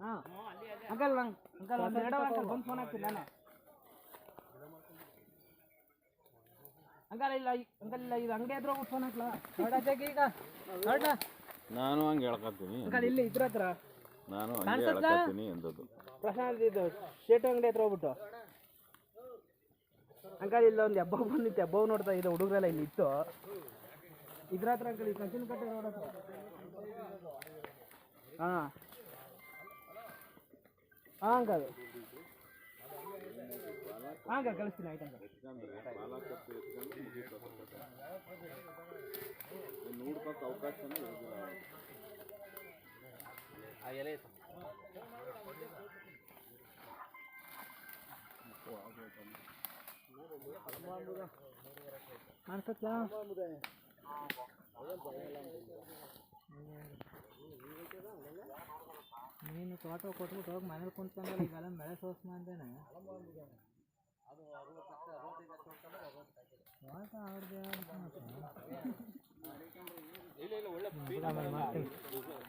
ಹಾಂ. ಅಂಕಲ್ ನಂಗೆ ಅಂಕಲ್ ಒಂದು ಎರಡು ಅಂಕಲ್ ಬಂದು ಫೋನ್ ಹಾಕ್ತೀನಿ ನಾನು. ಅಂಕಲ್ ಇಲ್ಲ ಅಂಕಲ್ ಇಲ್ಲ ಇದು ಹತ್ರ ಹೋಗ್ಬಿಟ್ಟು ಫೋನ್ ಹಾಕ್ಲಾ? ನೋಡಕ್ಕೆ ಈಗ. ನೋಡ ನಾನು ಹಂಗೆ ಹೇಳ್ಕೊತೀನಿ. ಅಂಕಲ್ ಇಲ್ಲಿ ಇದ್ರ ಹತ್ರ. ನಾನು ಹಂಗೆ ಹೇಳ್ಕೊತೀನಿ ಎಂದದ್ದು ಪ್ರಶಾಂತ್ ಇದು ಶೇಟು ಅಂಗಡಿ ಹತ್ರ ಹೋಗ್ಬಿಟ್ಟು. ಅಂಕಲ್ ಇಲ್ಲ ಒಂದು ಹಬ್ಬ ಬಂದಿತ್ತು ಹಬ್ಬ ನೋಡ್ತಾ ಇದೆ ಹುಡುಗರೆಲ್ಲ ಇಲ್ಲಿ ಇತ್ತು. ಇದ್ರ ಹತ್ರ ಅಂಕಲ್ ಈ ಕಂಚಿನ ಕಟ್ಟೆ ನೋಡ ಹತ್ರ. ಹಾಂ. ಹಾಂ ಅಂಕಲ್ ಹಾಂ ಅಂಕಲ್ ಕಳಿಸ್ತೀನಿ ಆಯ್ತು ಅಂಕಲ್ ನೋಡ್ಬೇಕು ಅವಕಾಶನೇ ಇರೋದಿಲ್ಲ ಕಾಣಿಸುತ್ತಾ ನೀನು ತೋಟ ಕೊಟ್ಬಿಟ್ಟು ಹೋಗಿ ಮನೇಲಿ ಕುಂತ್ಕೊಂಡಲ್ಲ ಈಗೆಲ್ಲ ಬೆಳೆ ಸೋಸ್ಮ ಇಲ್ಲ ಇಲ್ಲ ಅವ್ರದ್ದು